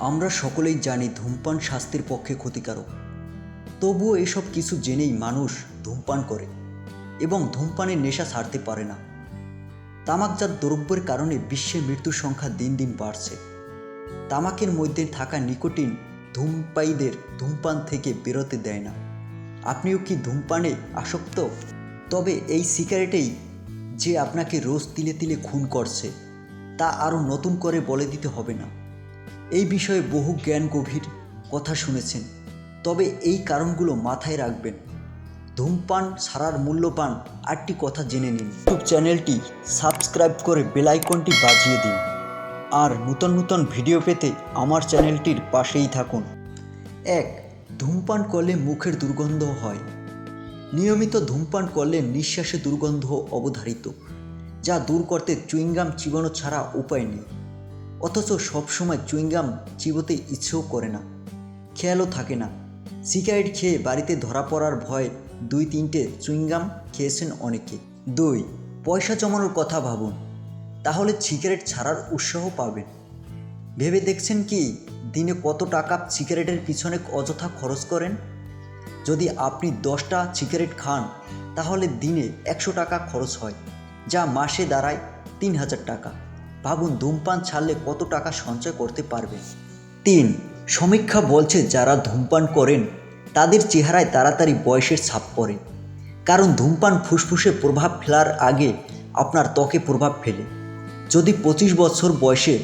আমরা সকলেই জানি ধূমপান স্বাস্থ্যের পক্ষে ক্ষতিকারক। তবুও এসব কিছু জেনেই মানুষ ধূমপান করে এবং ধূমপানের নেশা ছাড়তে পারে না। তামাকজাত দ্রব্যের কারণে বিশ্বে মৃত্যুর সংখ্যা দিন দিন বাড়ছে। তামাকের মধ্যে থাকা নিকোটিন ধূমপায়ীদের ধূমপান থেকে বেরোতে দেয় না। আপনিও কি ধূমপানে আসক্ত? তবে এই সিগারেটেই যে আপনাকে রোজ তিলে তিলে খুন করছে, তা আরও নতুন করে বলে দিতে হবে না। এই বিষয়ে বহু জ্ঞান গভীর কথা শুনেছেন। তবে এই কারণগুলো মাথায় রাখবেন। ধূমপান সারার মূল্যপান আটটি কথা জেনে নিন। ইউটিউব চ্যানেলটি সাবস্ক্রাইব করে বেলাইকনটি বাজিয়ে দিন। আর নূতন নূতন ভিডিও পেতে আমার চ্যানেলটির পাশেই থাকুন। এক, ধূমপান করলে মুখের দুর্গন্ধ হয়। নিয়মিত ধূমপান করলে নিঃশ্বাসে দুর্গন্ধ অবধারিত, যা দূর করতে চুইংগাম চিবানো ছাড়া উপায় নেই। অথচ সবসময় চুইংগাম চিবোতে ইচ্ছেও করে না। খেয়ালও থাকে না। সিগারেট খেয়ে বাড়িতে ধরা পড়ার ভয় দুই তিনটে চুইংগাম খেয়েছেন অনেকে। দুই, পয়সা জমানোর কথা ভাবুন। তাহলে সিগারেট ছাড়ার উৎসাহ পাবেন। ভেবে দেখছেন কি, দিনে কত টাকা সিগারেটের পিছনে অযথা খরচ করেন? যদি আপনি দশটা সিগারেট খান, তাহলে দিনে একশো টাকা খরচ হয়, যা মাসে দাঁড়ায় তিন হাজার টাকা। ভাবুন ধূমপান ছাড়লে কত টাকা সঞ্চয় করতে পারবেন। তিন, সমীক্ষা বলছে যারা ধূমপান করেন, তাদের চেহারায় তাড়াতাড়ি বয়সের ছাপ পড়ে। কারণ ধূমপান ফুসফুসে প্রভাব ফেলার আগে আপনার ত্বকে প্রভাব ফেলে। যদি পঁচিশ বছর বয়সে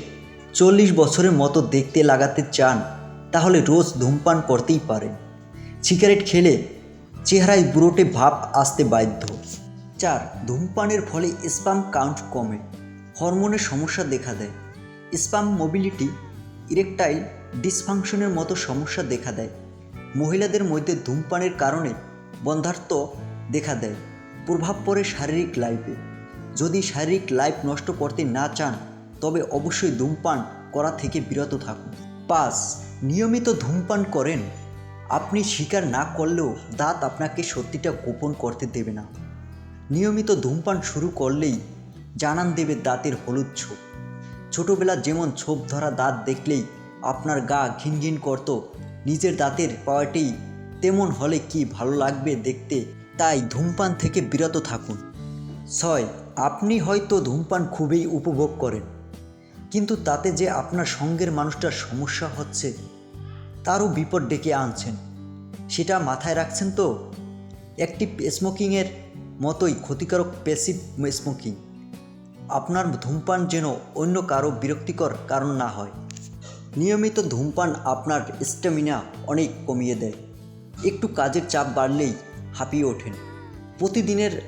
চল্লিশ বছরের মতো দেখতে লাগাতে চান, তাহলে রোজ ধূমপান করতেই পারেন। সিগারেট খেলে চেহারায় বুড়োটে ভাব আসতে বাধ্য। চার, ধূমপানের ফলে স্পাম কাউন্ট কমে। হরমোনের সমস্যা দেখা দেয়। স্পাম মোবিলিটি, ইরেকটাইল ডিসফাংশনের মতো সমস্যা দেখা দেয়। মহিলাদের মধ্যে ধূমপানের কারণে বন্ধাত্ম দেখা দেয়। প্রভাব পড়ে শারীরিক লাইফে। যদি শারীরিক লাইফ নষ্ট করতে না চান, তবে অবশ্যই ধূমপান করা থেকে বিরত থাকুন। পাঁচ, নিয়মিত ধূমপান করেন। আপনি স্বীকার না করলেও দাঁত আপনাকে সত্যিটা গোপন করতে দেবে না। নিয়মিত ধূমপান শুরু করলেই জানান দেবে দাঁতের হলুদ ছোপ। ছোটোবেলা যেমন ছোপ ধরা দাঁত দেখলেই আপনার গা ঘিন ঘিন করত, নিজের দাঁতের পাওয়াটেই তেমন হলে কি ভালো লাগবে দেখতে, তাই ধূমপান থেকে বিরত থাকুন। ছয়, আপনি হয়তো ধূমপান খুবই উপভোগ করেন, কিন্তু তাতে যে আপনার সঙ্গের মানুষটার সমস্যা হচ্ছে, তারও বিপদ ডেকে আনছেন। সেটা মাথায় রাখছেন তো? একটি স্মোকিংয়ের মতোই ক্ষতিকারক প্যাসিভ স্মোকিং আপনার ধূমপান যেন অন্য কারও বিরক্তিকর কারণ না হয়। নিয়মিত ধূমপান আপনার স্ট্যামিনা অনেক কমিয়ে দেয়। একটু কাজের চাপ বাড়লেই হাঁপিয়ে ওঠেন। প্রতিদিনের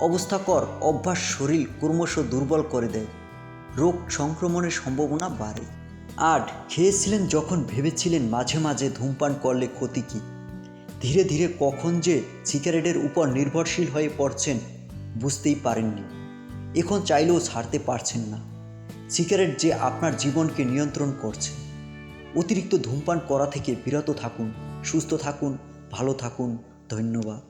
অবস্থাকর অভ্যাস শরীর ক্রমশ দুর্বল করে দেয়। রোগ সংক্রমণের সম্ভাবনা বাড়ে। আট খেয়েছিলেন যখন ভেবেছিলেন মাঝে মাঝে ধূমপান করলে ক্ষতি কী? ধীরে ধীরে কখন যে সিগারেটের উপর নির্ভরশীল হয়ে পড়ছেন বুঝতেই পারেননি। এখন চাইলেও ছাড়তে পারছেন না। সিগারেট যে আপনার জীবনকে নিয়ন্ত্রণ করছে। অতিরিক্ত ধূমপান করা থেকে বিরত থাকুন, সুস্থ থাকুন, ভালো থাকুন। ধন্যবাদ।